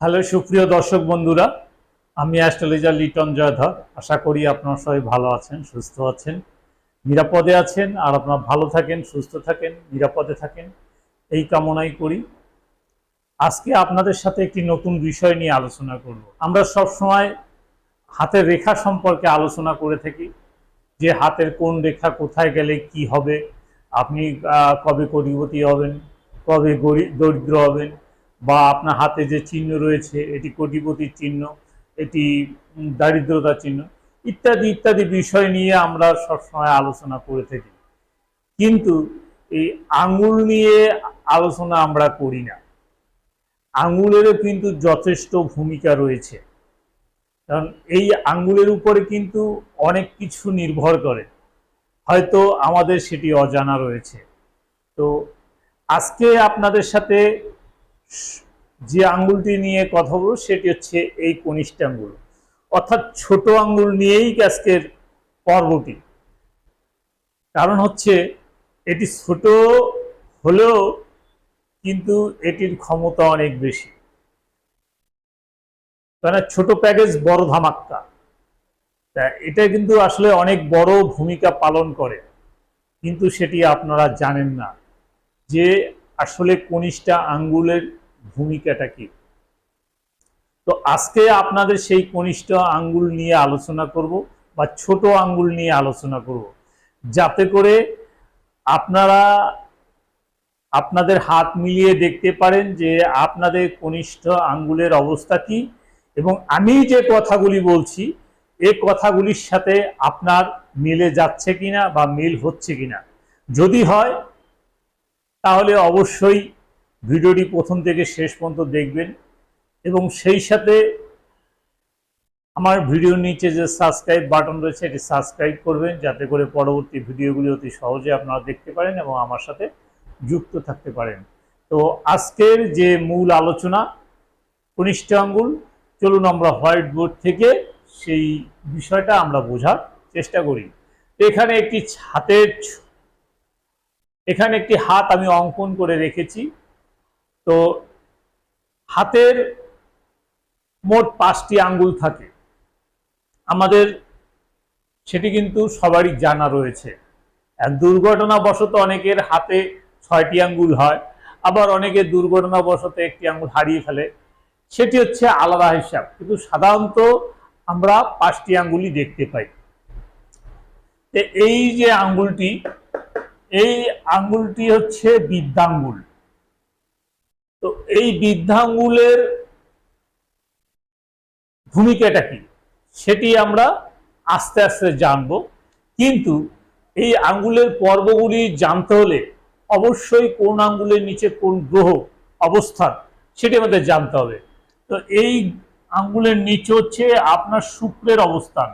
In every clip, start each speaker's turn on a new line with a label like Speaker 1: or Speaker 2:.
Speaker 1: Hello, সুপ্রিয় দর্শক বন্ধুরা, আমি অ্যাস্ট্রোলজার লিটন জয়ধর। আশা করি আপনারা সবাই ভালো আছেন, সুস্থ আছেন, নিরাপদে আছেন, আর আপনারা ভালো থাকেন, সুস্থ থাকেন, নিরাপদে থাকেন, এই কামনাই করি। আজকে আপনাদের সাথে একটি নতুন বিষয় নিয়ে আলোচনা করব। আমরা সব সময় হাতের রেখা সম্পর্কে আলোচনা করে থাকি, যে হাতের কোন রেখা কোথায় গেলে কি হবে, আপনি কবে কোটিপতি হবেন, কবে দরিদ্র হবেন বা আপনার হাতে যে চিহ্ন রয়েছে, এটি কোটিপতির চিহ্ন, এটি দারিদ্রতার চিহ্ন, ইত্যাদি ইত্যাদি বিষয় নিয়ে আমরা সবসময় আলোচনা করে থাকি। কিন্তু এই আঙুল নিয়ে আলোচনা আমরা করি না। আঙুলেরও কিন্তু যথেষ্ট ভূমিকা রয়েছে। কারণ এই আঙ্গুলের উপরে কিন্তু অনেক কিছু নির্ভর করে। হয়তো আমাদের সেটি অজানা রয়েছে। তো আজকে আপনাদের সাথে যে আঙ্গুলটি নিয়ে কথা বলব, সেটি হচ্ছে এই কনিষ্ঠ আঙ্গুল। অর্থাৎ ছোট আঙ্গুল নিয়েই আজকের পর্বটি? কারণ হচ্ছে এটি ছোট হলেও কিন্তু এটির ক্ষমতা অনেক বেশি। কারণ ছোট প্যাকেজ বড় ধামাক্কা। তা এটা কিন্তু আসলে অনেক বড় ভূমিকা পালন করে। কিন্তু সেটি আপনারা জানেন না যে আসলে কনিষ্ঠা আঙ্গুলের ভূমিকাটা কি? তো আজকে আপনাদের সেই কনিষ্ঠ আঙ্গুল নিয়ে আলোচনা করব বা ছোট আঙ্গুল নিয়ে আলোচনা করব। যাতে করে আপনারা আপনাদের হাত মিলিয়ে দেখতে পারেন যে আপনাদের কনিষ্ঠ আঙ্গুলের অবস্থা কি এবং আমি যে কথাগুলি বলছি, এ কথাগুলির সাথে আপনার মিলে যাচ্ছে কিনা বা মিল হচ্ছে কিনা। যদি হয় তাহলে অবশ্যই ভিডিওটি প্রথম থেকে শেষ পর্যন্ত দেখবেন এবং সেই সাথে আমার ভিডিওর নিচে যে সাবস্ক্রাইব বাটন রয়েছে, এটি সাবস্ক্রাইব করবেন যাতে করে পরবর্তী ভিডিওগুলি অতি সহজে আপনারা দেখতে পারেন এবং আমার সাথে যুক্ত থাকতে পারেন। তো আজকের যে মূল আলোচনা, কনিষ্ঠ আঙ্গুল, চলুন আমরা হোয়াইট বোর্ড থেকে সেই বিষয়টা আমরা বোঝার চেষ্টা করি। এখানে একটি হাতের ছ- এখানে একটি হাত আমি অঙ্কন করে রেখেছি। তো হাতের মোট পাঁচটি আঙ্গুল থাকে। আমাদের সেটি কিন্তু সবারই জানা রয়েছে। দুর্ঘটনাবশত অনেকের হাতে ছয়টি আঙ্গুল হয়, আবার অনেকে দুর্ঘটনাবশত একটি আঙ্গুল হারিয়ে ফেলে। সেটি হচ্ছে আলাদা হিসাব, কিন্তু সাধারণত আমরা পাঁচটি আঙ্গুলই দেখতে পাই। এই যে আঙ্গুলটি এই আঙ্গুলটি হচ্ছে বৃদ্ধাঙ্গুল। তো এই বৃদ্ধাঙ্গুলের ভূমিকাটা কি? সেটি আমরা আস্তে আস্তে জানব। কিন্তু এই আঙ্গুলের পর্বগুলি জানতে হলে অবশ্যই কোন আঙ্গুলের নিচে কোন গ্রহ অবস্থান সেটি আমাদের জানতে হবে। তো এই আঙ্গুলের নিচে হচ্ছে আপনার শুক্রের অবস্থান।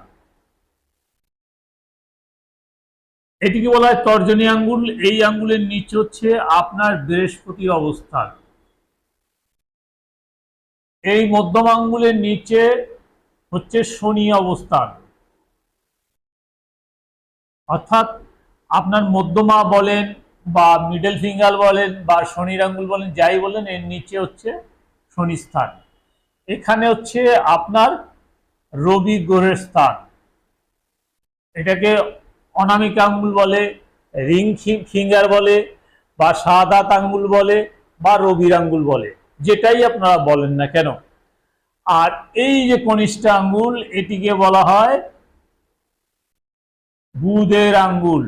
Speaker 1: এটিকে বলা হয় তর্জনী আঙ্গুল। এই আঙ্গুলের নিচে হচ্ছে আপনার বৃহস্পতির অবস্থান। এই মধ্যম আঙ্গুলের নিচে হচ্ছে শনি অবস্থান। অর্থাৎ আপনার মধ্যমা বলেন বা মিডল ফিঙ্গার বলেন বা শনির আঙ্গুল বলেন, যাই বলেন, এর নিচে হচ্ছে শনি স্থান। এখানে হচ্ছে আপনার রবি গ্রহের স্থান। এটাকে অনামিক আঙ্গুল বলে, রিং ফিঙ্গার বলে, বা সাদাত আঙ্গুল বলে, বা রবির আঙ্গুল বলে, যেটাই আপনারা বলেন না কেন। আর এই যে কনিষ্ঠ আঙ্গুল, এটিকে বলা হয় বুধের আঙ্গুল।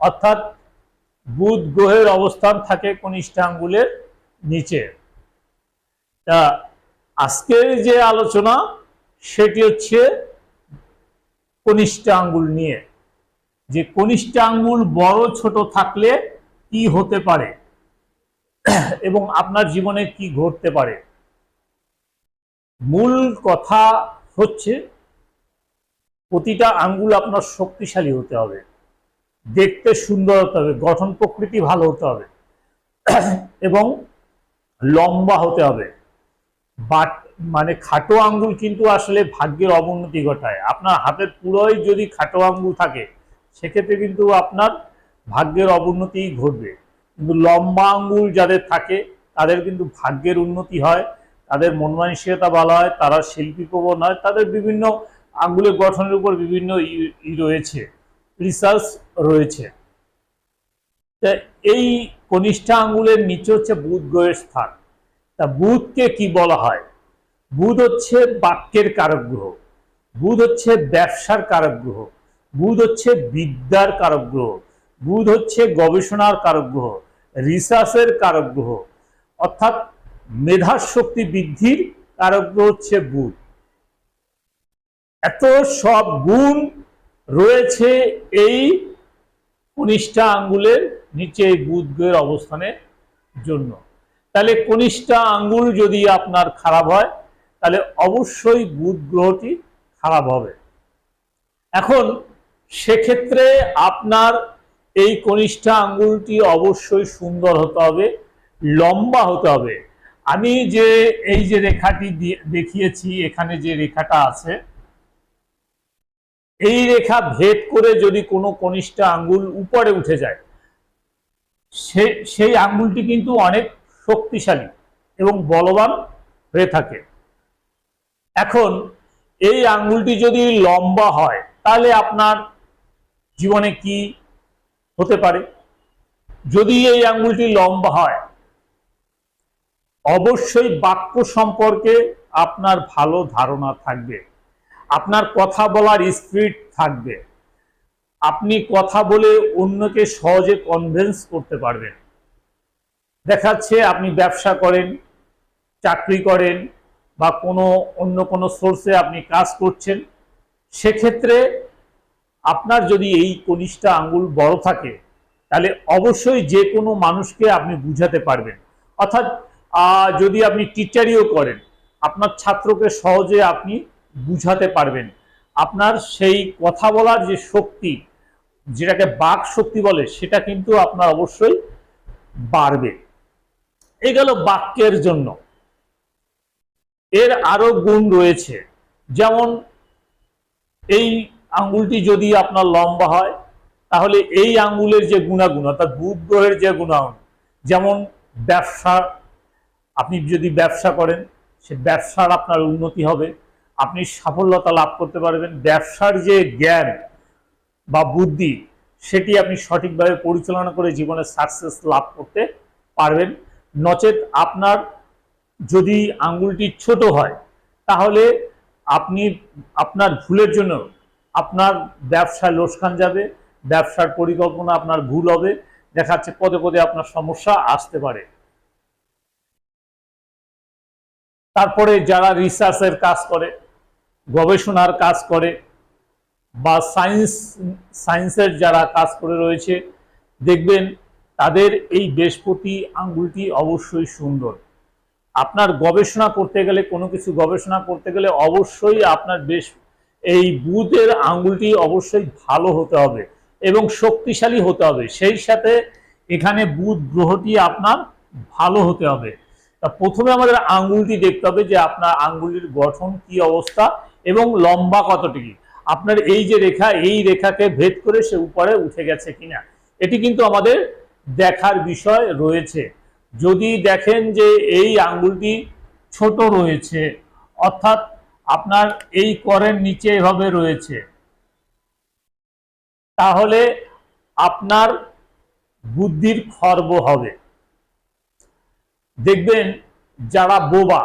Speaker 1: অর্থাৎ বুধ গ্রহের অবস্থান থাকে কনিষ্ঠ আঙ্গুলের নিচে। তা আজকের যে আলোচনা, সেটি হচ্ছে কনিষ্ঠ আঙ্গুল নিয়ে। যে কনিষ্ঠ আঙ্গুল বড় ছোট থাকলে কি হতে পারে? এবং আপনার জীবনে কি ঘটতে পারে? মূল কথা হচ্ছে, প্রতিটা আঙ্গুল আপনার শক্তিশালী হতে হবে। দেখতে সুন্দর হতে হবে, গঠন প্রকৃতি ভালো হতে হবে। এবং লম্বা হতে হবে। বাট মানে খাটো আঙ্গুল কিন্তু আসলে ভাগ্যের অবনতি ঘটায়। আপনার হাতের পুরোই যদি খাটো আঙ্গুল থাকে সেক্ষেত্রে কিন্তু আপনার ভাগ্যের অবনতি ঘটবে। কিন্তু লম্বা আঙ্গুল যাদের থাকে, তাদের কিন্তু ভাগ্যের উন্নতি হয়, তাদের মন মানসিকতা ভালো হয়, তারা শিল্পী প্রবণ হয়, তাদের বিভিন্ন আঙ্গুলের গঠনের উপর বিভিন্ন ই- রয়েছে রিসার্চ রয়েছে। এই কনিষ্ঠা আঙ্গুলের নিচে হচ্ছে বুধ গ্রহের স্থান। তা বুধকে কি বলা হয়? বুধ হচ্ছে বাক্যের কারক গ্রহ। বুধ হচ্ছে ব্যবসার কারক গ্রহ। বুধ হচ্ছে বিদ্যার কারক গ্রহ বুধ হচ্ছে গবেষণার কারক গ্রহ রিসার্চের কারক গ্রহ অর্থাৎ মেধার শক্তি বৃদ্ধির কারক গ্রহ হচ্ছে বুধ। এত সব গুণ রয়েছে এই কনিষ্ঠা আঙ্গুলের নিচে বুধ গ্রহের অবস্থানের জন্য। তাহলে কনিষ্ঠা আঙ্গুল যদি আপনার খারাপ হয়, তাহলে অবশ্যই বুধ গ্রহটি খারাপ হবে। এখন সেক্ষেত্রে আপনার এই কনিষ্ঠা আঙ্গুলটি অবশ্যই সুন্দর হতে হবে, লম্বা হতে হবে। আমি যে এই যে রেখাটি দেখিয়েছি, এখানে যে রেখাটা আছে, এই রেখা ভেদ করে যদি কোনো কনিষ্ঠা আঙ্গুল উপরে উঠে যায়, সে, সেই আঙ্গুলটি কিন্তু অনেক শক্তিশালী এবং বলবান হয়ে থাকে। এখন এই আঙ্গুলটি যদি লম্বা হয়, তাহলে আপনার জীবনে কি হতে পারে? যদি এই আঙ্গুলটি লম্বা হয়, অবশ্যই বাক্য সম্পর্কে আপনার ভালো ধারণা থাকবে। আপনার কথা বলার স্পিড থাকবে। আপনি কথা বলে অন্যকে সহজে কনভিন্স করতে পারবেন। দেখাচ্ছে আপনি ব্যবসা করেন, চাকরি করেন বা কোনো অন্য কোনো সোর্সে আপনি কাজ করছেন, সেক্ষেত্রে আপনার যদি এই কনিষ্ঠা আঙ্গুল বড় থাকে, তাহলে অবশ্যই যে কোনো মানুষকে আপনি বুঝাতে পারবেন। অর্থাৎ যদি আপনি টিচারিও করেন, আপনার ছাত্রকে সহজে আপনি বুঝাতে পারবেন। আপনার সেই কথা বলার যে শক্তি, যেটাকে বাক শক্তি বলে, সেটা কিন্তু আপনার অবশ্যই বাড়বে। এই গেল বাক্যের জন্য। এর আরও গুণ রয়েছে। যেমন, এই আঙ্গুলটি যদি আপনার লম্বা হয়, তাহলে এই আঙ্গুলের যে গুণাগুণ, অর্থাৎ বুধ গ্রহের যে গুণাগুণ, যেমন ব্যবসা, আপনি যদি ব্যবসা করেন, সে ব্যবসার আপনার উন্নতি হবে, আপনি সাফল্যতা লাভ করতে পারবেন, ব্যবসার যে জ্ঞান বা বুদ্ধি, সেটি আপনি সঠিকভাবে পরিচালনা করে জীবনে সাকসেস লাভ করতে পারবেন। নচেত আপনার যদি আঙ্গুলটি ছোট হয়, তাহলে আপনি, আপনার ভুলের জন্য আপনার ব্যবসায় লোসকান যাবে, ব্যবসার পরিকল্পনা আপনার ভুল হবে, দেখা যাচ্ছে পদে পদে আপনার সমস্যা আসতে পারে। তারপরে যারা রিসার্চের কাজ করে, গবেষণার কাজ করে, বা সায়েন্স সায়েন্সের যারা কাজ করে রয়েছে, দেখবেন তাদের এই বৃহস্পতি আঙ্গুলটি অবশ্যই সুন্দর। আপনার গবেষণা করতে গেলে, কোনো কিছু গবেষণা করতে গেলে অবশ্যই আপনার বেশ এই বুধের আঙ্গুলটি অবশ্যই ভালো হতে হবে এবং শক্তিশালী হতে হবে। সেই সাথে এখানে বুধ গ্রহটি আপনার ভালো হতে হবে। তা প্রথমে আমাদের আঙ্গুলটি দেখতে হবে যে আপনার আঙ্গুলির গঠন কি অবস্থা এবং লম্বা কতটুকু আপনার এই যে রেখা, এই রেখাকে ভেদ করে সে উপরে উঠে গেছে কিনা, এটি কিন্তু আমাদের দেখার বিষয় রয়েছে। যদি দেখেন যে এই আঙ্গুলটি ছোট রয়েছে, অর্থাৎ আপনার এই করের নিচে এভাবে রয়েছে। তাহলে আপনার বুদ্ধির খর্ব হবে। দেখবেন যারা বোবা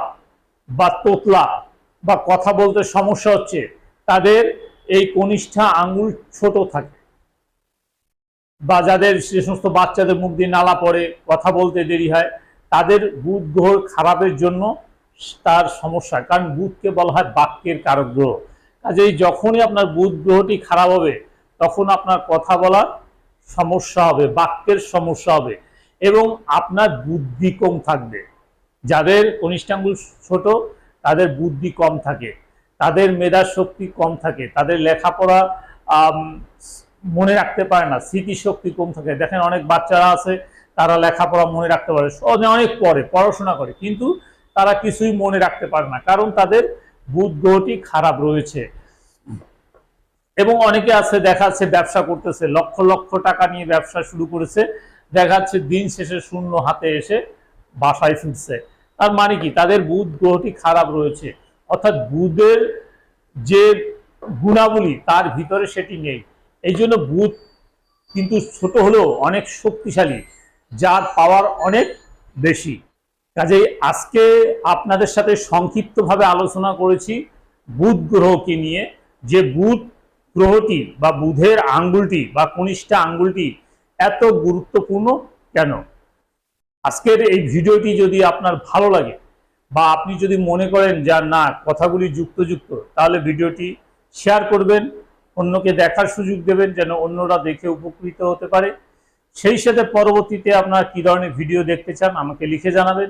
Speaker 1: বা তোতলা বা কথা বলতে সমস্যা হচ্ছে, তাদের এই কনিষ্ঠা আঙ্গুল ছোট থাকে বা যাদের সে সমস্ত বাচ্চাদের মুখ দিয়ে নালা পড়ে, কথা বলতে দেরি হয়, তাদের বুধ গ্রহ খারাপের জন্য তার সমস্যা, কারণ বুধকে বলা হয় বাক্যের কারক গ্রহ। কাজেই যখনই আপনার বুধ গ্রহটি খারাপ হবে, তখন আপনার কথা বলার সমস্যা হবে, বাক্যের সমস্যা হবে এবং আপনার বুদ্ধি কম থাকবে। যাদের কনিষ্ঠাঙ্গুল ছোট, তাদের বুদ্ধি কম থাকে, তাদের মেধা শক্তি কম থাকে, তাদের লেখাপড়া মনে রাখতে পারে না, স্মৃতিশক্তি কম থাকে। দেখেন অনেক বাচ্চারা আছে, তারা লেখাপড়া মনে রাখতে পারে। অনেক পড়ে, পড়াশোনা করে, কিন্তু তারা কিছুই মনে রাখতে পারে না, কারণ তাদের বুধ গ্রহটি খারাপ রয়েছে। এবং অনেকে আছে দেখা যাচ্ছে ব্যবসা করতেছে, লক্ষ লক্ষ টাকা নিয়ে ব্যবসা শুরু করেছে দেখা যাচ্ছে দিন শেষে শূন্য হাতে এসে বাসায় ফিরছে। তার মানে কি? তাদের বুধ গ্রহটি খারাপ রয়েছে। অর্থাৎ বুধের যে গুণাবলী, তার ভিতরে সেটি নেই। এই জন্য বুধ কিন্তু ছোট হলেও অনেক শক্তিশালী, যার পাওয়ার অনেক বেশি। কাজেই আজকে আপনাদের সাথে সংক্ষিপ্তভাবে আলোচনা করেছি বুধ গ্রহকে নিয়ে। যে বুধ গ্রহটি বা বুধের আঙ্গুলটি বা কনিষ্ঠা আঙ্গুলটি এত গুরুত্বপূর্ণ কেন? আজকের এই ভিডিওটি যদি আপনার ভালো লাগে বা আপনি যদি মনে করেন যে না, কথাগুলি যুক্তযুক্ত, তাহলে ভিডিওটি শেয়ার করবেন, অন্যকে দেখার সুযোগ দেবেন যেন অন্যরা দেখে উপকৃত হতে পারে। সেই সাথে পরবর্তীতে আপনারা কী ধরনের ভিডিও দেখতে চান আমাকে লিখে জানাবেন।